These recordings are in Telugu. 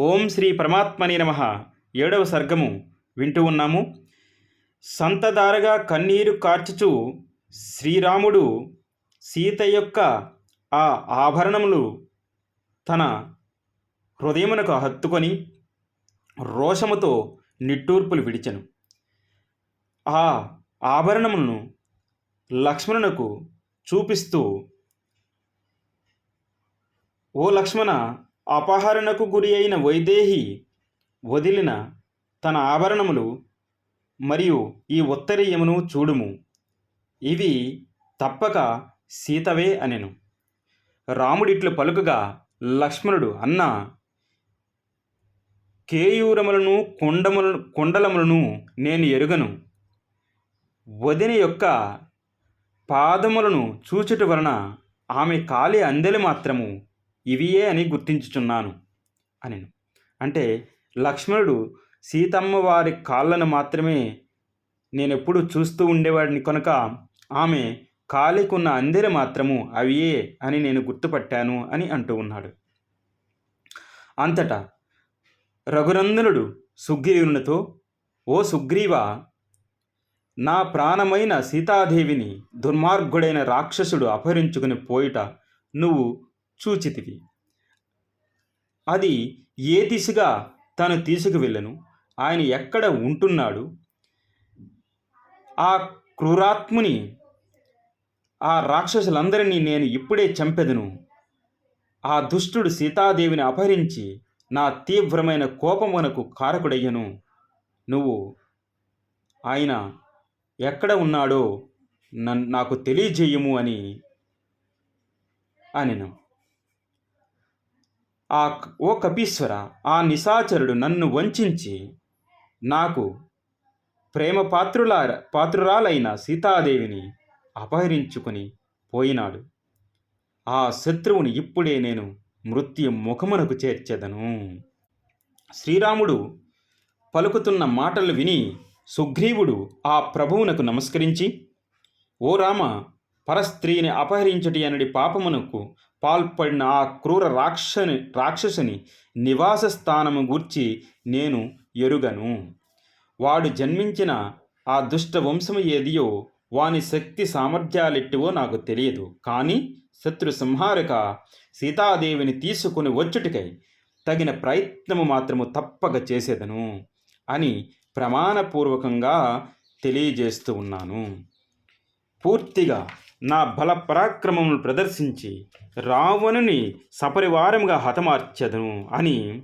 ఓం శ్రీ పరమాత్మని నమ. ఏడవ సర్గము. వింటూ ఉన్నాము. సంతదారగా కన్నీరు కార్చుచు శ్రీరాముడు సీత యొక్క ఆ ఆభరణములు తన హృదయమునకు హత్తుకొని రోషముతో నిట్టూర్పులు విడిచెను. ఆ ఆభరణములను లక్ష్మణునకు చూపిస్తూ ఓ లక్ష్మణ అపహరణకు గురి అయిన వైదేహి వదిలిన తన ఆభరణములు మరియు ఈ ఉత్తరీయమును చూడుము. ఇవి తప్పక సీతవే అనెను. రాముడిట్లు పలుకగా లక్ష్మణుడు అన్న కేయూరములను కొండముల కొండలములను నేను ఎరుగను. వదిన యొక్క పాదములను చూచుట వలన ఆమె కాలి అందెలు మాత్రము. ఇవియే అని గుర్తించుచున్నాను అని అంటే లక్ష్మణుడు సీతమ్మ వారి కాళ్ళను మాత్రమే నేను ఎప్పుడు చూస్తూ ఉండేవాడిని కనుక ఆమె కాలికున్న అందరి మాత్రము అవియే అని నేను గుర్తుపట్టాను అని అంటూ ఉన్నాడు. అంతటా రఘునందనుడు సుగ్రీవునితో ఓ సుగ్రీవ నా ప్రాణమైన సీతాదేవిని దుర్మార్గుడైన రాక్షసుడు అపహరించుకుని పోయిట నువ్వు చూచితివి. అది ఏ దిశగా తను తీసుకువెళ్ళను ఆయన ఎక్కడ ఉంటున్నాడు? ఆ క్రూరాత్ముని ఆ రాక్షసులందరినీ నేను ఇప్పుడే చంపెదను. ఆ దుష్టుడు సీతాదేవిని అపహరించి నా తీవ్రమైన కోపమునకు కారకుడయ్యను. నువ్వు ఆయన ఎక్కడ ఉన్నాడో నన్ నాకు తెలియజేయము అని అనెను. ఆ ఓ కపీశ్వర ఆ నిశాచరుడు నన్ను వంచించి నాకు ప్రేమ పాత్రుల పాత్రురాలైన సీతాదేవిని అపహరించుకొని పోయినాడు. ఆ శత్రువుని ఇప్పుడే నేను మృత్యు ముఖమునకు చేర్చెదను. శ్రీరాముడు పలుకుతున్న మాటలు విని సుగ్రీవుడు ఆ ప్రభువునకు నమస్కరించి ఓ రామ పరస్త్రీని అపహరించటి అనడి పాపమునకు పాల్పడిన ఆ క్రూర రాక్షని రాక్షసుని నివాస స్థానము గూర్చి నేను ఎరుగను. వాడు జన్మించిన ఆ దుష్ట వంశము ఏదియో వాని శక్తి సామర్థ్యాలెట్టివో నాకు తెలియదు. కానీ శత్రు సంహారక సీతాదేవిని తీసుకుని వచ్చుటికై తగిన ప్రయత్నము మాత్రము తప్పక చేసేదను అని ప్రమాణపూర్వకంగా తెలియజేస్తూ ఉన్నాను. పూర్తిగా నా బల పరాక్రమమును ప్రదర్శించి రావణుని సపరివారముగా హతమార్చదును అని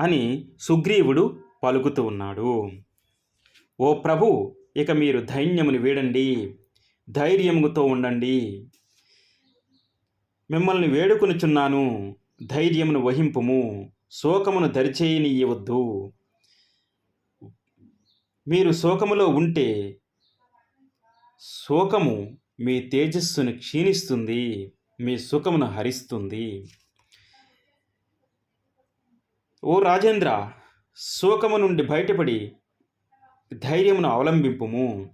అని సుగ్రీవుడు పలుకుతూ ఉన్నాడు. ఓ ప్రభు ఇక మీరు ధైన్యమును వీడండి ధైర్యముతో ఉండండి. మిమ్మల్ని వేడుకొనుచున్నాను ధైర్యమును వహింపుము. శోకమును దరిచేయనీయవద్దు. మీరు శోకములో ఉంటే శోకము మీ తేజస్సును క్షీణిస్తుంది మీ సుఖమును హరిస్తుంది. ఓ రాజేంద్ర శోకము నుండి బయటపడి ధైర్యమును అవలంబింపుము.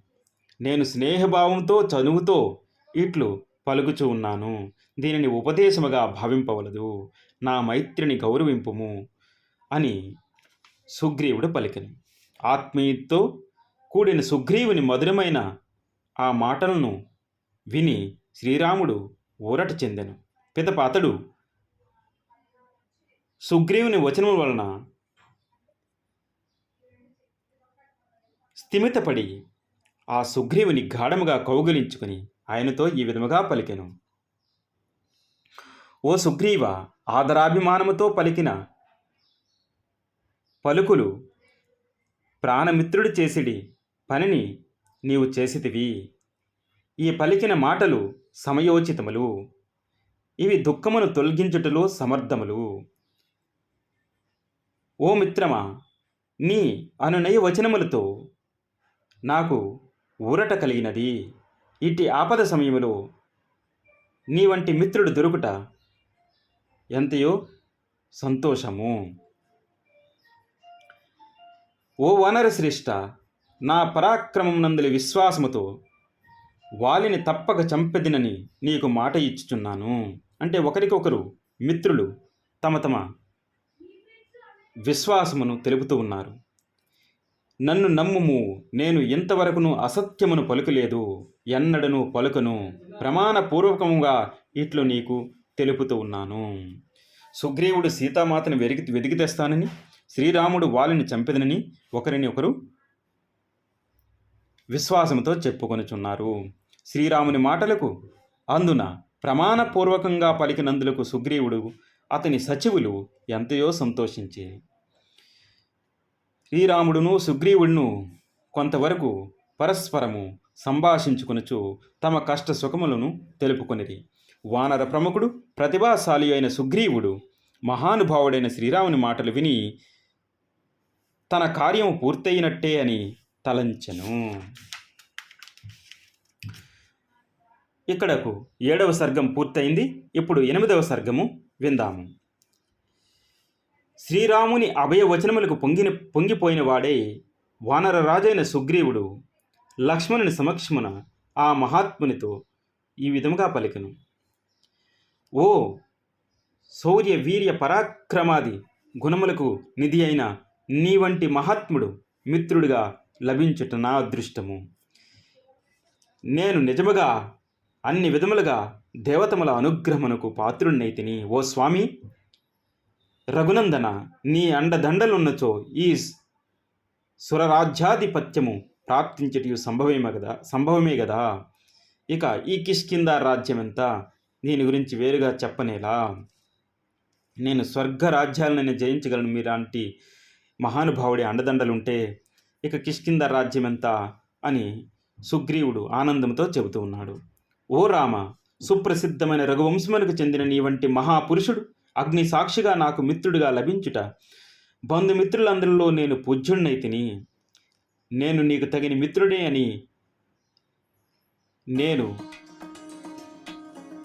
నేను స్నేహభావంతో చదువుతో ఇట్లు పలుకుచూ ఉన్నాను. దీనిని ఉపదేశముగా భావింపవలదు. నా మైత్రిని గౌరవింపుము అని సుగ్రీవుడు పలికను. ఆత్మీయతో కూడిన సుగ్రీవుని మధురమైన ఆ మాటలను విని శ్రీరాముడు ఊరట చెందెను. పిదప అతడు సుగ్రీవుని వచనముల వలన స్థిమితపడి ఆ సుగ్రీవుని గాఢముగా కౌగిలించుకుని ఆయనతో ఈ విధముగా పలికెను. ఓ సుగ్రీవ ఆదరాభిమానముతో పలికిన పలుకులు ప్రాణమిత్రుడు చేసిడి పనిని నీవు చేసితివి. ఈ పలికిన మాటలు సమయోచితములు. ఇవి దుఃఖమును తొలగించుటలో సమర్థములు. ఓ మిత్రమా నీ అనునయ వచనములతో నాకు ఊరట కలిగినది. ఇట్టి ఆపద సమయములో నీ వంటి మిత్రుడు దొరుకుట ఎంతయో సంతోషము. ఓ వనర శ్రేష్ట నా పరాక్రమం నందుల విశ్వాసముతో వాలిని తప్పక చంపెదినని నీకు మాట ఇచ్చుచున్నాను. అంటే ఒకరికొకరు మిత్రులు తమ తమ విశ్వాసమును తెలుపుతూ ఉన్నారు. నన్ను నమ్ముము నేను ఇంతవరకును అసత్యమును పలుకలేదు. ఎన్నడను పలుకను ప్రమాణపూర్వకముగా ఇట్లు నీకు తెలుపుతూ ఉన్నాను. సుగ్రీవుడు సీతామాతను వెతికి వెతికి తెస్తానని శ్రీరాముడు వాలిని చంపెదనని ఒకరిని ఒకరు విశ్వాసంతో చెప్పుకొనుచున్నారు. శ్రీరాముని మాటలకు అందున ప్రమాణపూర్వకంగా పలికినందులకు సుగ్రీవుడు అతని సచివులు ఎంతయో సంతోషించి. శ్రీరాముడును సుగ్రీవుడును కొంతవరకు పరస్పరము సంభాషించుకొనుచు తమ కష్ట సుఖములను తెలుపుకొనిది వానర ప్రముఖుడు ప్రతిభాశాలి అయిన సుగ్రీవుడు మహానుభావుడైన శ్రీరాముని మాటలు విని తన కార్యం పూర్తయినట్టే అని తలంచెను. ఇక్కడకు ఏడవ సర్గం పూర్తయింది. ఇప్పుడు ఎనిమిదవ సర్గము విందాము. శ్రీరాముని అభయవచనములకు పొంగిన పొంగిపోయిన వాడే వానర రాజైన సుగ్రీవుడు. లక్ష్మణుని సమక్షమున ఆ మహాత్మునితో ఈ విధముగా పలికను. ఓ శౌర్య వీర్య పరాక్రమాది గుణములకు నిధి అయిన నీ వంటి మహాత్ముడు మిత్రుడిగా లభించుట నా అదృష్టము. నేను నిజముగా అన్ని విధములుగా దేవతముల అనుగ్రహమునకు పాత్రుణ్ణైతిని ఓ స్వామి! రఘునందన నీ అండదండలున్నచో ఈ సురరాజ్యాధిపత్యము ప్రాప్తించటయు సంభవమే కదా సంభవమే కదా? ఇక ఈ కిష్కింద రాజ్యం ఎంత దీని గురించి వేరుగా చెప్పనేలా? నేను స్వర్గ రాజ్యాలను జయించగలను మీలాంటి మహానుభావుడి అండదండలుంటే ఇక కిష్కింద రాజ్యం ఎంత అని సుగ్రీవుడు ఆనందంతో చెబుతూ ఉన్నాడు. ఓ రామ సుప్రసిద్ధమైన రఘువంశమునకు చెందిన నీ వంటి మహాపురుషుడు అగ్ని సాక్షిగా నాకు మిత్రుడిగా లభించుట బంధుమిత్రులందరిలో నేను పూజ్యుణ్ణైతిని నేను నీకు తగిన మిత్రుడే అని నేను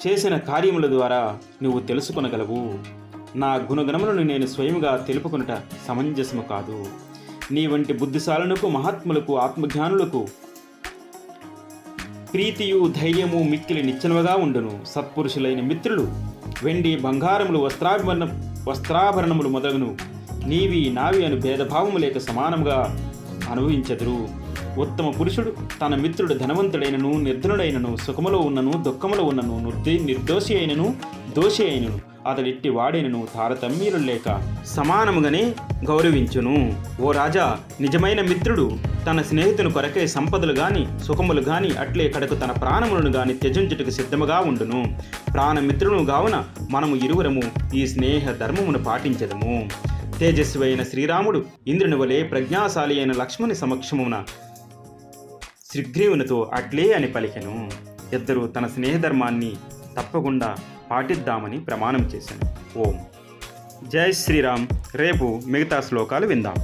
చేసిన కార్యముల ద్వారా నువ్వు తెలుసుకొనగలవు. నా గుణగణములను నేను స్వయంగా తెలుపుకొనుట సమంజసము కాదు. నీ వంటి బుద్ధిశాలనుకు మహాత్ములకు ఆత్మజ్ఞానులకు ప్రీతియు ధైర్యము మిక్కిలి నిచ్చనముగా ఉండును. సత్పురుషులైన మిత్రులు వెండి బంగారములు వస్త్రాభరణ వస్త్రాభరణములు మొదలగును. నీవి నావి అను భేదభావము లేక సమానముగా అనుభవించెదరు. ఉత్తమ పురుషుడు తన మిత్రుడు ధనవంతుడైనను నిర్ధనుడైనను సుఖములో ఉన్నను దుఃఖములో ఉన్నను నిర్ది నిర్దోషి అయినను దోషి అయినను అతడిట్టి వాడైనను తారతమ్యులు లేక సమానముగానే గౌరవించును. ఓ రాజా నిజమైన మిత్రుడు తన స్నేహితుని కొరకే సంపదలు గాని సుఖములు గాని అట్లే కడకు తన ప్రాణములను గాని త్యజించుటకు సిద్ధముగా ఉండును. ప్రాణమిత్రును కావున మనము ఇరువురము ఈ స్నేహ ధర్మమును పాటించదము. తేజస్వి అయిన శ్రీరాముడు ఇంద్రుని వలె ప్రజ్ఞాశాలి అయిన లక్ష్మణి సమక్షమున శ్రీగ్రీవునితో అట్లే అని పలికెను. ఇద్దరు తన స్నేహధర్మాన్ని తప్పకుండా పాటిద్దామని ప్రమాణం చేశాను ఓం. జై శ్రీరామ్. రేపు మిగతా శ్లోకాలు విందాం.